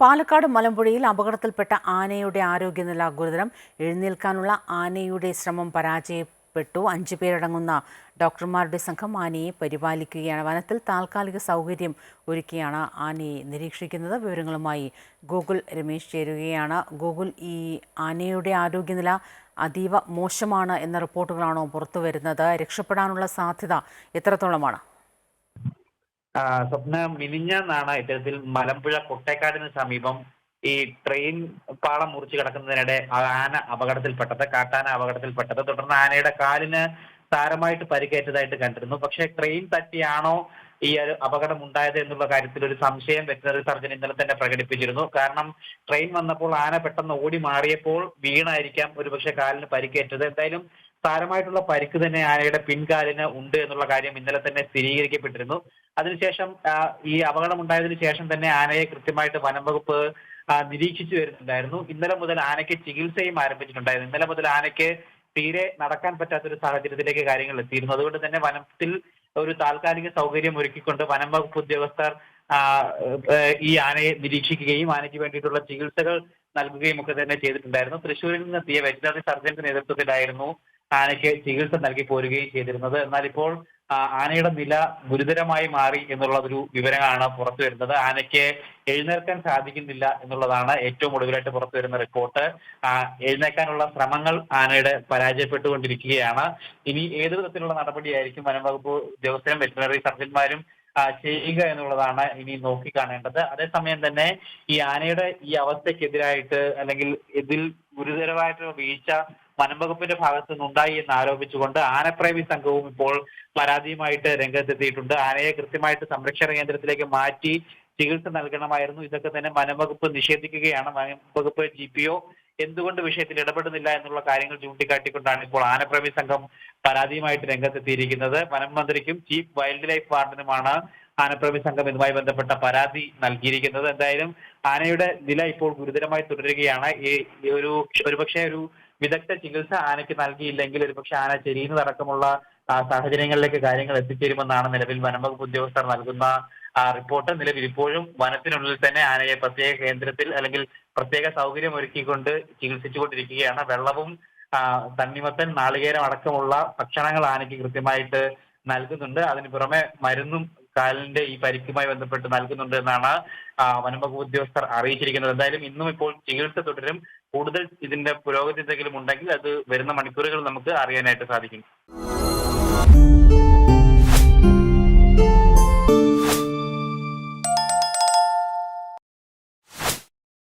പാലക്കാട് മലമ്പുഴയിൽ അപകടത്തിൽപ്പെട്ട ആനയുടെ ആരോഗ്യനില ഗുരുതരം. എഴുന്നേൽക്കാനുള്ള ആനയുടെ ശ്രമം പരാജയപ്പെട്ടു. അഞ്ചു പേരടങ്ങുന്ന ഡോക്ടർമാരുടെ സംഘം ആനയെ പരിപാലിക്കുകയാണ്. വനത്തിൽ താൽക്കാലിക സൗകര്യം ഒരുക്കിയാണ് ആനയെ നിരീക്ഷിക്കുന്നത്. വിവരങ്ങളുമായി ഗൂഗിൾ രമേശ് ചേരുകയാണ്. ഗൂഗിൾ ഈ ആനയുടെ ആരോഗ്യനില അതീവ മോശമാണ് എന്ന റിപ്പോർട്ടുകളാണോ പുറത്തു വരുന്നത് രക്ഷപ്പെടാനുള്ള സാധ്യത എത്രത്തോളമാണ്? സ്വപ്ന മിനിഞ്ഞാന്നാണ് ഇത്തരത്തിൽ മലമ്പുഴ കൊട്ടേക്കാടിന് സമീപം ഈ ട്രെയിൻ പാളം മുറിച്ച് കിടക്കുന്നതിനിടെ ആന അപകടത്തിൽപ്പെട്ടത് കാട്ടാന അപകടത്തിൽപ്പെട്ടത്. തുടർന്ന് ആനയുടെ കാലിന് സാരമായിട്ട് പരിക്കേറ്റതായിട്ട് കണ്ടിരുന്നു. പക്ഷേ ട്രെയിൻ തട്ടിയാണോ ഈ ഒരു അപകടം ഉണ്ടായത് എന്നുള്ള കാര്യത്തിൽ ഒരു സംശയം വെറ്റിനറി സർജൻ ഇന്നലെ തന്നെ പ്രകടിപ്പിച്ചിരുന്നു. കാരണം ട്രെയിൻ വന്നപ്പോൾ ആന പെട്ടെന്ന് ഓടി മാറിയപ്പോൾ വീണായിരിക്കാം ഒരുപക്ഷെ കാലിന് പരിക്കേറ്റത്. എന്തായാലും സാരമായിട്ടുള്ള പരിക്ക് തന്നെ ആനയുടെ പിൻകാലിന് ഉണ്ട് എന്നുള്ള കാര്യം ഇന്നലെ തന്നെ സ്ഥിരീകരിക്കപ്പെട്ടിരുന്നു. അതിനുശേഷം ഈ അപകടം ഉണ്ടായതിനു ശേഷം തന്നെ ആനയെ കൃത്യമായിട്ട് വനം വകുപ്പ് നിരീക്ഷിച്ചു വരുന്നുണ്ടായിരുന്നു. ഇന്നലെ മുതൽ ആനയ്ക്ക് ചികിത്സയും ആരംഭിച്ചിട്ടുണ്ടായിരുന്നു. ഇന്നലെ മുതൽ ആനയ്ക്ക് തീരെ നടക്കാൻ പറ്റാത്തൊരു സാഹചര്യത്തിലേക്ക് കാര്യങ്ങൾ എത്തിയിരുന്നു. അതുകൊണ്ട് തന്നെ വനത്തിൽ ഒരു താൽക്കാലിക സൗകര്യം ഒരുക്കിക്കൊണ്ട് വനം വകുപ്പ് ഉദ്യോഗസ്ഥർ ഈ ആനയെ നിരീക്ഷിക്കുകയും ആനയ്ക്ക് വേണ്ടിയിട്ടുള്ള ചികിത്സകൾ നൽകുകയും ഒക്കെ തന്നെ ചെയ്തിട്ടുണ്ടായിരുന്നു. തൃശ്ശൂരിൽ നിന്ന് എത്തിയ വെറ്റിനറി സർജന്റെ നേതൃത്വത്തിലായിരുന്നു ആനയ്ക്ക് ചികിത്സ നൽകി പോരുകയും ചെയ്തിരുന്നത്. എന്നാൽ ഇപ്പോൾ ആനയുടെ നില ഗുരുതരമായി മാറി എന്നുള്ളതൊരു വിവരമാണ് പുറത്തു വരുന്നത്. ആനയ്ക്ക് എഴുന്നേൽക്കാൻ സാധിക്കുന്നില്ല എന്നുള്ളതാണ് ഏറ്റവും ഒടുവിലായിട്ട് പുറത്തു വരുന്ന റിപ്പോർട്ട്. എഴുന്നേൽക്കാനുള്ള ശ്രമങ്ങൾ ആനയുടെ പരാജയപ്പെട്ടുകൊണ്ടിരിക്കുകയാണ്. ഇനി ഏത് വിധത്തിലുള്ള നടപടിയായിരിക്കും വനം വകുപ്പ് ഉദ്യോഗസ്ഥരും വെറ്റിനറി സർജന്മാരും ചെയ്യുക എന്നുള്ളതാണ് ഇനി നോക്കി കാണേണ്ടത് അതേസമയം തന്നെ ഈ ആനയുടെ ഈ അവസ്ഥക്കെതിരായിട്ട് അല്ലെങ്കിൽ ഇതിൽ ഗുരുതരമായിട്ടുള്ള വീഴ്ച വനം വകുപ്പിന്റെ ഭാഗത്തു നിന്നുണ്ടായി എന്ന് ആരോപിച്ചുകൊണ്ട് ആനപ്രേമി സംഘവും ഇപ്പോൾ പരാതിയുമായിട്ട് രംഗത്തെത്തിയിട്ടുണ്ട്. ആനയെ കൃത്യമായിട്ട് സംരക്ഷണ കേന്ദ്രത്തിലേക്ക് മാറ്റി ചികിത്സ നൽകണമായിരുന്നു. ഇതൊക്കെ തന്നെ വനംവകുപ്പ് നിഷേധിക്കുകയാണ്. വനംവകുപ്പ് ജി പി ഒ എന്തുകൊണ്ട് വിഷയത്തിൽ ഇടപെടുന്നില്ല എന്നുള്ള കാര്യങ്ങൾ ചൂണ്ടിക്കാട്ടിക്കൊണ്ടാണ് ഇപ്പോൾ ആനപ്രേമി സംഘം പരാതിയുമായിട്ട് രംഗത്തെത്തിയിരിക്കുന്നത്. വനം മന്ത്രിക്കും ചീഫ് വൈൽഡ് ലൈഫ് വാർഡനുമാണ് ആനപ്രേമി സംഘം ഇതുമായി ബന്ധപ്പെട്ട പരാതി നൽകിയിരിക്കുന്നത്. എന്തായാലും ആനയുടെ നില ഇപ്പോൾ ഗുരുതരമായി തുടരുകയാണ്. ഈ ഒരു ഒരുപക്ഷെ ഒരു വിദഗ്ധ ചികിത്സ ആനയ്ക്ക് നൽകിയില്ലെങ്കിൽ ഒരുപക്ഷെ ആന ചെരിയുന്നതടക്കമുള്ള സാഹചര്യങ്ങളിലേക്ക് കാര്യങ്ങൾ എത്തിച്ചേരുമെന്നാണ് നിലവിൽ വനംവകുപ്പ് ഉദ്യോഗസ്ഥർ നൽകുന്ന റിപ്പോർട്ട്. നിലവിൽ ഇപ്പോഴും വനത്തിനുള്ളിൽ തന്നെ ആനയെ പ്രത്യേക കേന്ദ്രത്തിൽ അല്ലെങ്കിൽ പ്രത്യേക സൗകര്യം ഒരുക്കിക്കൊണ്ട് ചികിത്സിച്ചുകൊണ്ടിരിക്കുകയാണ്. വെള്ളവും തണ്ണിമത്തൻ നാളികേരം അടക്കമുള്ള ഭക്ഷണങ്ങൾ ആനയ്ക്ക് കൃത്യമായിട്ട് നൽകുന്നുണ്ട്. അതിന് പുറമെ മരുന്നും കാലിന്റെ ഈ പരിക്കുമായി ബന്ധപ്പെട്ട് നൽകുന്നുണ്ട് എന്നാണ് വനംവകുപ്പ് ഉദ്യോഗസ്ഥർ അറിയിച്ചിരിക്കുന്നത്. എന്തായാലും ഇന്നും ഇപ്പോൾ ചികിത്സ തുടരും. കൂടുതൽ ഇതിന്റെ പുരോഗതി എന്തെങ്കിലും ഉണ്ടെങ്കിൽ അത് വരുന്ന മണിക്കൂറുകൾ നമുക്ക് അറിയാനായിട്ട് സാധിക്കും.